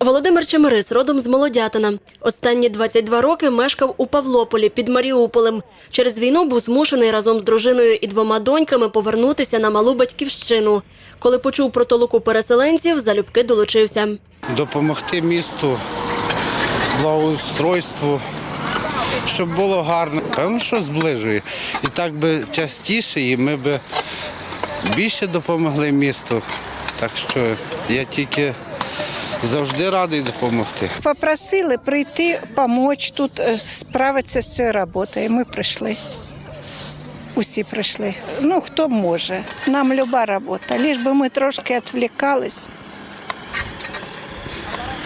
Володимир Чемерис родом з Молодятина. Останні 22 роки мешкав у Павлополі під Маріуполем. Через війну був змушений разом з дружиною і двома доньками повернутися на малу батьківщину. Коли почув про толоку переселенців, залюбки долучився. допомогти місту, благоустройству, щоб було гарно. Певно, що зближує. І так би частіше, і ми би більше допомогли місту. Так що я тільки завжди радий допомогти. Попросили прийти, допомогти тут е, справитися з цією роботою. Ми прийшли. Усі прийшли. Ну, хто може. Нам люба робота. Лиш би ми трошки відвлікались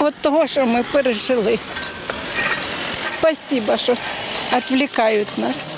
від того, що ми пережили. Спасибо, що відвлікають нас.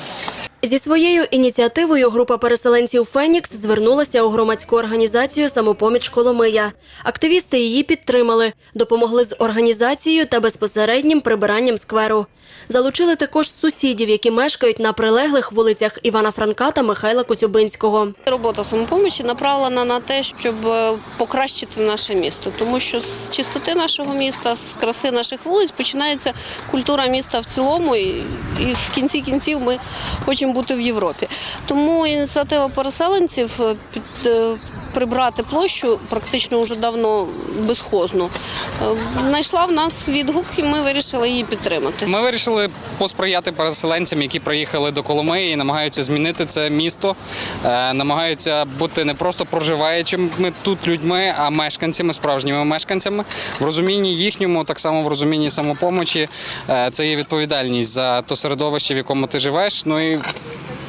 Зі своєю ініціативою група переселенців Фенікс звернулася у громадську організацію Самопоміч Коломия. Активісти її підтримали, допомогли з організацією та безпосереднім прибиранням скверу. Залучили також сусідів, які мешкають на прилеглих вулицях Івана Франка та Михайла Коцюбинського. Робота самопомочі направлена на те, щоб е, покращити наше місто, тому що з чистоти нашого міста, з краси наших вулиць починається культура міста в цілому, і в кінці кінців ми хочемо бути в Європі. Тому ініціатива переселенців е, під. Е, Прибрати площу практично вже давно безхозну. Е, Знайшла в нас відгук, і ми вирішили її підтримати. Ми вирішили посприяти переселенцям, які приїхали до Коломиї і намагаються змінити це місто, е, намагаються бути не просто проживаючими тут людьми, а мешканцями, справжніми мешканцями. В розумінні їхньому, так само в розумінні самопомочі, е, це є відповідальність за то середовище, в якому ти живеш. Ну і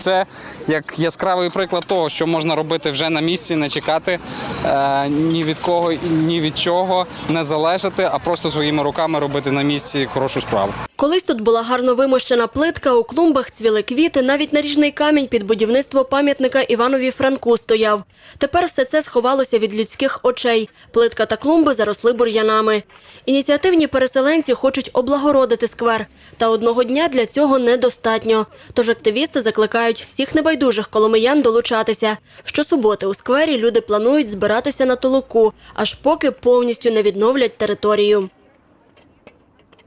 це як яскравий приклад того, що можна робити вже на місці, не чекати е, ні від кого, ні від чого, не залежати, а просто своїми руками робити на місці хорошу справу. Колись тут була гарно вимощена плитка, у клумбах цвіли квіти, навіть наріжний камінь під будівництво пам'ятника Іванові Франку стояв. Тепер все це сховалося від людських очей. Плитка та клумби заросли бур'янами. Ініціативні переселенці хочуть облагородити сквер. Та одного дня для цього недостатньо. Тож активісти закликають всіх небайдужих коломиян долучатися. Щосуботи у сквері люди планують збиратися на толоку, аж поки повністю не відновлять територію.